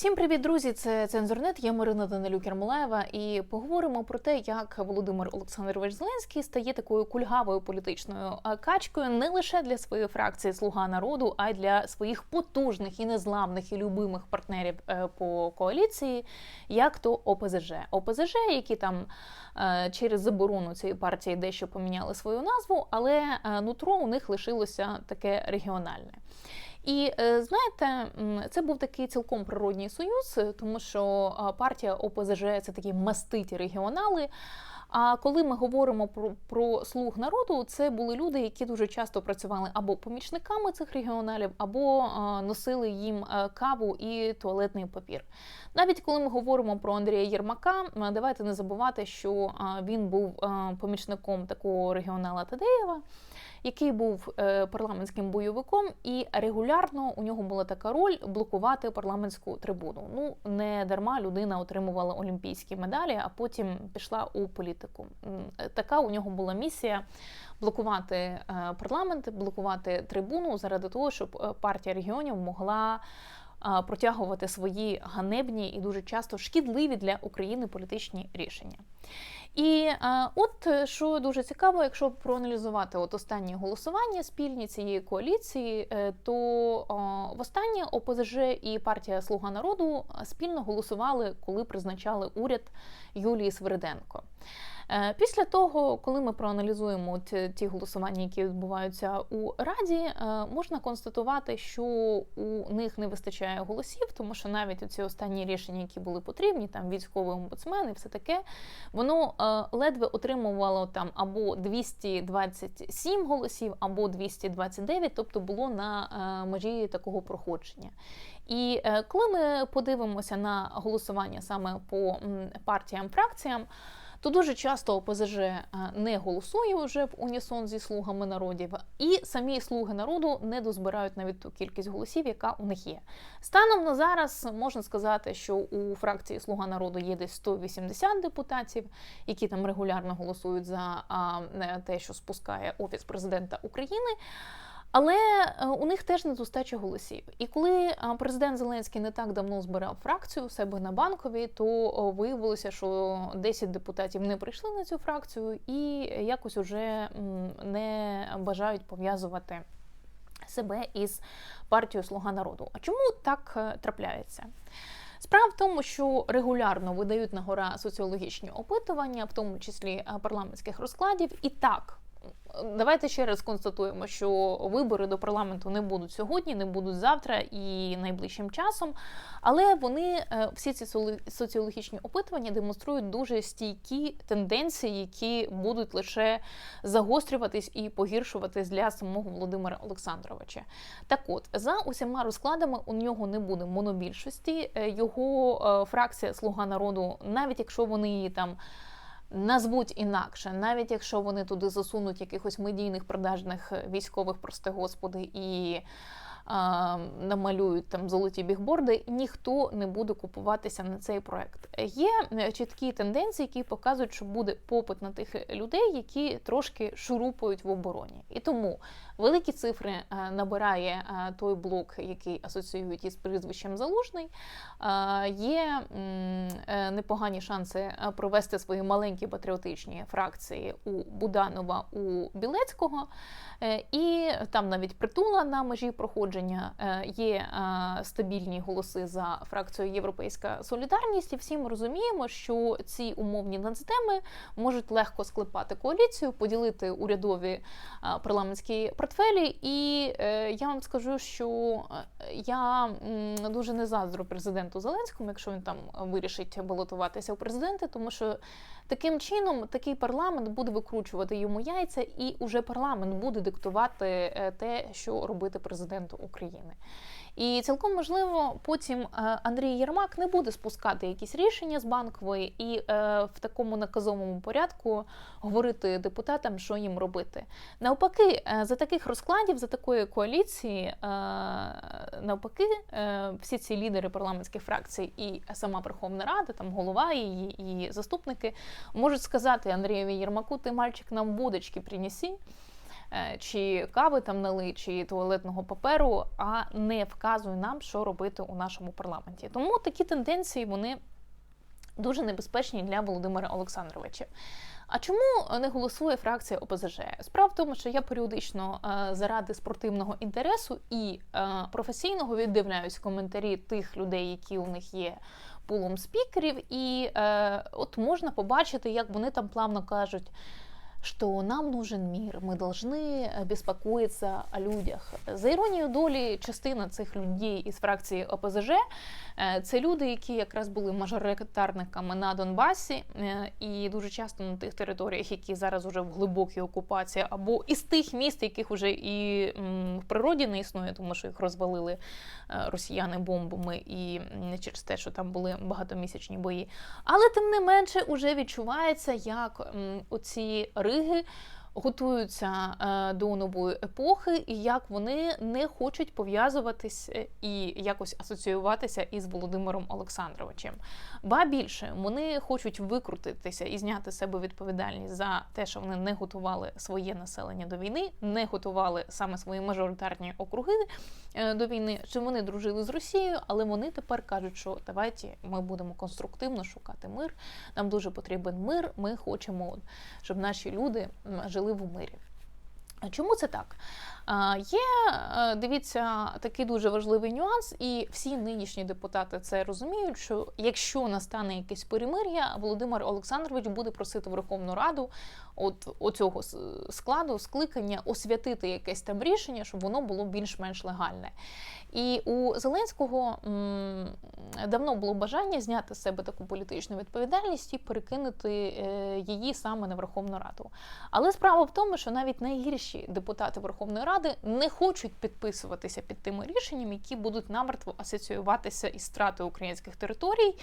Всім привіт, друзі! Це цензорнет. Я Марина Данилюк Ярмолаєва, і поговоримо про те, як Володимир Олександрович Зеленський стає такою кульгавою політичною е, качкою не лише для своєї фракції Слуга народу, а й для своїх потужних і незламних і любимих партнерів е, по коаліції, як то ОПЗЖ. ОПЗЖ, які там е, через заборону цієї партії дещо поміняли свою назву, але нутро у них лишилося таке регіональне. І е, знаєте, це був такий цілком природній союз, тому що партія ОПЗЖ це такі маститі регіонали. А коли ми говоримо про про слуг народу, це були люди, які дуже часто працювали або помічниками цих регіоналів, або носили їм каву і туалетний папір. Навіть коли ми говоримо про Андрія Єрмака, давайте не забувати, що він був а, помічником такого регіонала Тадеєва який був е, парламентським бойовиком, і регулярно у нього була така роль блокувати парламентську трибуну. Ну не дарма людина отримувала олімпійські медалі, а потім пішла у політику. Така у нього була місія блокувати е, парламент, блокувати трибуну заради того, щоб е, партія регіонів могла протягувати свої ганебні і дуже часто шкідливі для України політичні рішення. І а, от що дуже цікаво, якщо проаналізувати от останні голосування спільні цієї коаліції, е, то а, востаннє ОПЗЖ і партія Слуга народу спільно голосували, коли призначали уряд Юлії Свириденко. Е, після того, коли ми проаналізуємо ті голосування, які відбуваються у раді, е, можна констатувати, що у них не вистачає голосів, тому що навіть ці останні рішення, які були потрібні, там військовий омбудсмен і все таке, воно е, ледве отримувало там або 227 голосів, або 229, тобто було на межі такого проходження. І коли ми подивимося на голосування саме по партіям фракціям то дуже часто ОПЗЖ е, не голосує вже в унісон зі слугами народів, і самі слуги народу не дозбирають навіть ту кількість голосів, яка у них є. Станом на зараз можна сказати, що у фракції Слуга народу є десь 180 депутатів, які там регулярно голосують за те, що спускає офіс президента України. Але е, у них теж недостача голосів. І коли е, президент Зеленський не так давно збирав фракцію у себе на банковій, то виявилося, що 10 депутатів не прийшли на цю фракцію і якось уже не бажають пов'язувати себе із партією Слуга народу. А чому так е, трапляється? Справа в тому, що регулярно видають на гора соціологічні опитування, в тому числі парламентських розкладів, і так Давайте ще раз констатуємо, що вибори до парламенту не будуть сьогодні, не будуть завтра і найближчим часом. Але вони е, всі ці соціологічні опитування демонструють дуже стійкі тенденції, які будуть лише загострюватись і погіршуватись для самого Володимира Олександровича. Так, от за усіма розкладами у нього не буде монобільшості. Е, його е, фракція Слуга народу, навіть якщо вони там назвуть інакше, навіть якщо вони туди засунуть якихось медійних продажних військових, прости господи, і намалюють там золоті бігборди, ніхто не буде купуватися на цей проект. Є е, чіткі тенденції, які показують, що буде попит на тих людей, які трошки шурупують в обороні. І тому великі цифри е, набирає е, той блок, який асоціюють із прізвищем Залужний. Є непогані шанси провести свої маленькі патріотичні фракції у Буданова у Білецького. І там навіть притула на межі проходження є стабільні голоси за фракцією Європейська Солідарність. І всі ми розуміємо, що ці умовні нацтеми можуть легко склепати коаліцію, поділити урядові парламентські портфелі. І е, я вам скажу, що е, я дуже не заздру президенту Зеленському, якщо він там вирішить балотуватися у президенти, тому що таким чином такий парламент буде викручувати йому яйця, і уже парламент буде диктувати е, те, що робити президенту України. І цілком можливо, потім е, Андрій Єрмак не буде спускати якісь рішення з банкової і е, в такому наказовому порядку говорити депутатам, що їм робити. Навпаки, е, за таких розкладів, за такої коаліції, навпаки, всі ці лідери парламентських фракцій і сама Верховна Рада, там голова і, і заступники можуть сказати Андрієві Єрмаку, ти мальчик нам водочки принесі. Е, чи кави там налий, чи туалетного паперу, а не вказуй нам, що робити у нашому парламенті. Тому такі тенденції вони дуже небезпечні для Володимира Олександровича. А чому не голосує фракція ОПЗЖ? Справа в тому, що я періодично е, заради спортивного інтересу і е, професійного віддивляюсь коментарі тих людей, які у них є пулом спікерів, і от можна побачити, як вони там плавно кажуть. Что нам нужен мир, ми должны беспокоиться о людях. За іронією долі, частина цих людей із фракції ОПЗЖ це люди, які якраз були мажоритарниками на Донбасі, е, і дуже часто на тих територіях, які зараз уже в глибокій окупації, або із тих міст, яких вже і в природі не існує, тому що їх розвалили е, росіяни бомбами і через те, що там були багатомісячні бої. Але тим не менше, уже відчувається, як оці риги готуються е, до нової епохи, і як вони не хочуть пов'язуватись е, і якось асоціюватися із Володимиром Олександровичем. Ба більше вони хочуть викрутитися і зняти з себе відповідальність за те, що вони не готували своє населення до війни, не готували саме свої мажоритарні округи е, до війни. Що вони дружили з Росією, але вони тепер кажуть, що давайте ми будемо конструктивно шукати мир. Нам дуже потрібен мир. Ми хочемо, щоб наші люди жили в мирі. Чому це так? Є, е, дивіться, такий дуже важливий нюанс, і всі нинішні депутати це розуміють, що якщо настане якесь перемир'я, Володимир Олександрович буде просити Верховну Раду от оцього складу, скликання, освятити якесь там рішення, щоб воно було більш-менш легальне. І у Зеленського м, давно було бажання зняти з себе таку політичну відповідальність і перекинути е, її саме на Верховну Раду. Але справа в тому, що навіть найгірші депутати Верховної Ради не хочуть підписуватися під тими рішеннями, які будуть намертво асоціюватися із стратою українських територій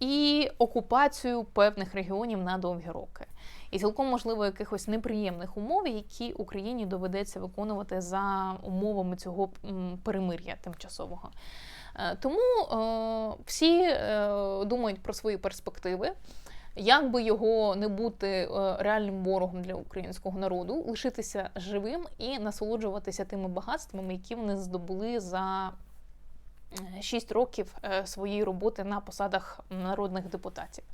і окупацією певних регіонів на довгі роки і цілком можливо якихось неприємних умов, які Україні доведеться виконувати за умовами цього перемир'я тимчасового. Е, тому е, всі е, думають про свої перспективи. Як би його не бути реальним ворогом для українського народу, лишитися живим і насолоджуватися тими багатствами, які вони здобули за 6 років своєї роботи на посадах народних депутатів.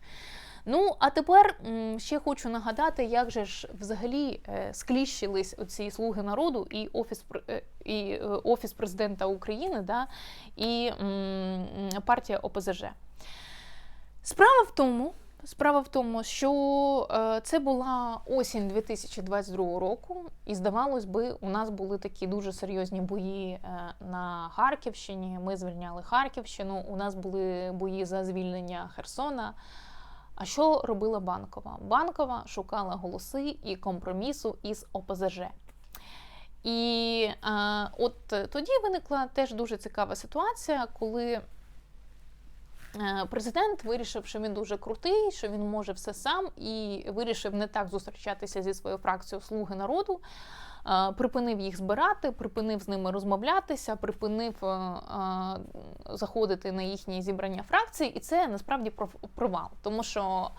Ну, а тепер ще хочу нагадати, як же ж взагалі е, скліщились оці слуги народу і офіс е, і е, офіс президента України, да, і партія ОПЗЖ. Справа в тому. Справа в тому, що це була осінь 2022 року, і здавалось би, у нас були такі дуже серйозні бої на Харківщині. Ми звільняли Харківщину. У нас були бої за звільнення Херсона. А що робила банкова? Банкова шукала голоси і компромісу із ОПЗЖ. І а, от тоді виникла теж дуже цікава ситуація, коли е, президент вирішив, що він дуже крутий, що він може все сам, і вирішив не так зустрічатися зі своєю фракцією Слуги народу припинив їх збирати, припинив з ними розмовлятися, припинив заходити на їхні зібрання фракцій, і це насправді провал, тому що.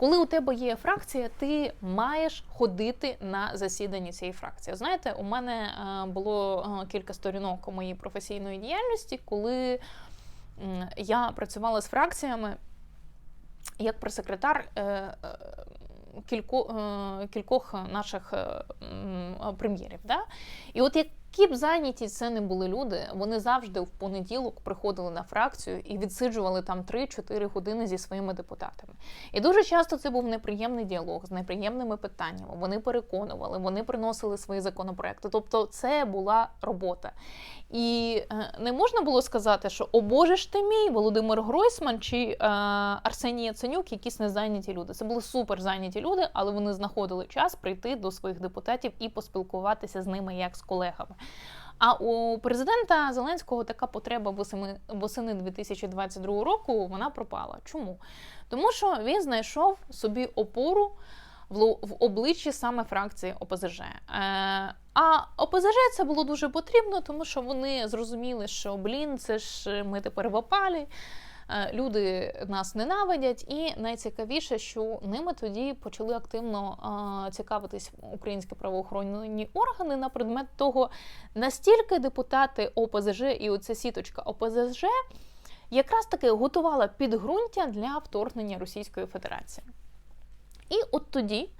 Коли у тебе є фракція, ти маєш ходити на засідання цієї фракції. Знаєте, у мене було кілька сторінок моїй професійної діяльності, коли я працювала з фракціями як прес-секретар е, е, е, кількох наших прем'єрів. Да? І от які б зайняті це не були люди, вони завжди в понеділок приходили на фракцію і відсиджували там 3-4 години зі своїми депутатами. І дуже часто це був неприємний діалог з неприємними питаннями. Вони переконували, вони приносили свої законопроекти. Тобто, це була робота. І е, не можна було сказати, що о Боже ж ти мій, Володимир Гройсман чи е, Арсеній Яценюк, якісь незайняті люди. Це були супер зайняті люди, але вони знаходили час прийти до своїх депутатів і поспілкуватися з ними як з колегами. А у президента Зеленського така потреба восени 2022 року вона пропала. Чому? Тому що він знайшов собі опору в обличчі саме фракції ОПЗЖ. Е, а ОПЗЖ це було дуже потрібно, тому що вони зрозуміли, що блін, це ж ми тепер в опалі. Е, Люди нас ненавидять, і найцікавіше, що ними тоді почали активно е, цікавитись українські правоохоронні органи на предмет того, настільки депутати ОПЗЖ і оця сіточка ОПЗЖ якраз таки готувала підґрунтя для вторгнення Російської Федерації. І от тоді.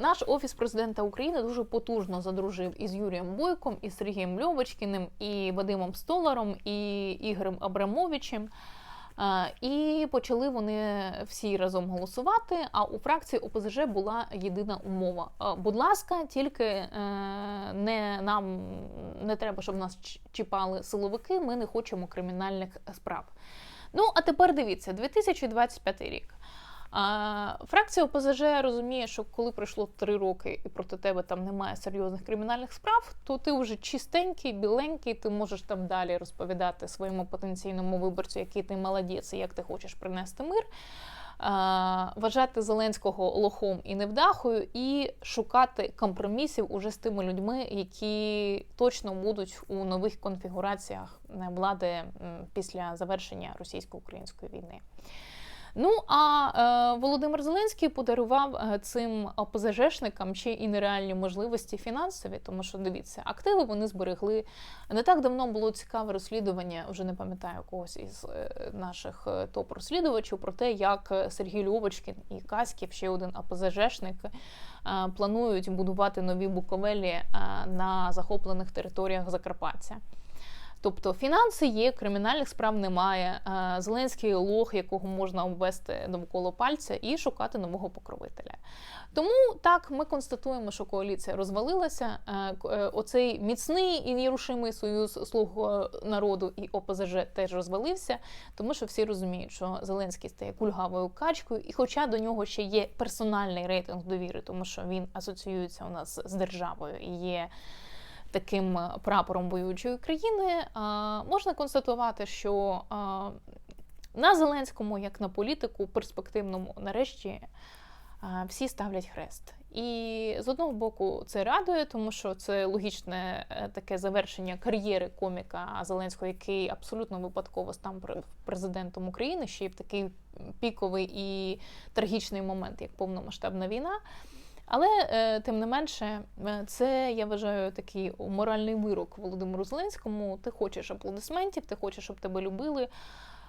Наш офіс президента України дуже потужно задружив із Юрієм Бойком, і Сергієм Льовочкіним, і Вадимом Столаром, і Ігорем Абрамовичем. А, І почали вони всі разом голосувати. А у фракції ОПЗЖ була єдина умова: будь ласка, тільки е, не нам не треба, щоб нас чіпали силовики. Ми не хочемо кримінальних справ. Ну а тепер дивіться, 2025 рік. А, фракція ОПЗЖ розуміє, що коли пройшло три роки і проти тебе там немає серйозних кримінальних справ, то ти вже чистенький, біленький, ти можеш там далі розповідати своєму потенційному виборцю, який ти молодець і як ти хочеш принести мир. Вважати Зеленського лохом і невдахою, і шукати компромісів уже з тими людьми, які точно будуть у нових конфігураціях влади після завершення російсько-української війни. Ну а е, Володимир Зеленський подарував е, цим ОПЗЖшникам ще і нереальні можливості фінансові, тому що дивіться, активи вони зберегли. Не так давно було цікаве розслідування, вже не пам'ятаю когось із е, наших е, топ-розслідувачів про те, як Сергій Льовочкін і Каськів, ще один ОПЗЖшник, планують будувати нові буковелі на захоплених територіях Закарпаття. Тобто фінанси є, кримінальних справ немає. е, Зеленський лох, якого можна обвести довкола пальця, і шукати нового покровителя. Тому так ми констатуємо, що коаліція розвалилася. е, е, Оцей міцний і нерушимий союз слуг народу і ОПЗЖ теж розвалився, тому що всі розуміють, що Зеленський стає кульгавою качкою, і хоча до нього ще є персональний рейтинг довіри, тому що він асоціюється у нас з державою і є таким е, прапором воюючої країни, а, можна констатувати, що а, на Зеленському, як на політику, перспективному, нарешті всі ставлять хрест. І з одного боку це радує, тому що це логічне е, таке завершення кар'єри коміка Зеленського, який абсолютно випадково став пре- президентом України, ще й в такий піковий і трагічний момент, як повномасштабна війна. Але е, тим не менше, е, це я вважаю такий моральний вирок Володимиру Зеленському. Ти хочеш аплодисментів, ти хочеш, щоб тебе любили.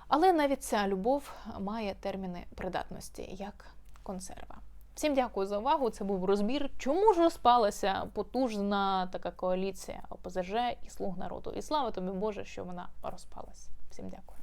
Але навіть ця любов має терміни придатності, як консерва. Всім дякую за увагу. Це був розбір. Чому ж розпалася потужна така коаліція ОПЗЖ і слуг народу? І слава тобі Боже, що вона розпалась. Всім дякую.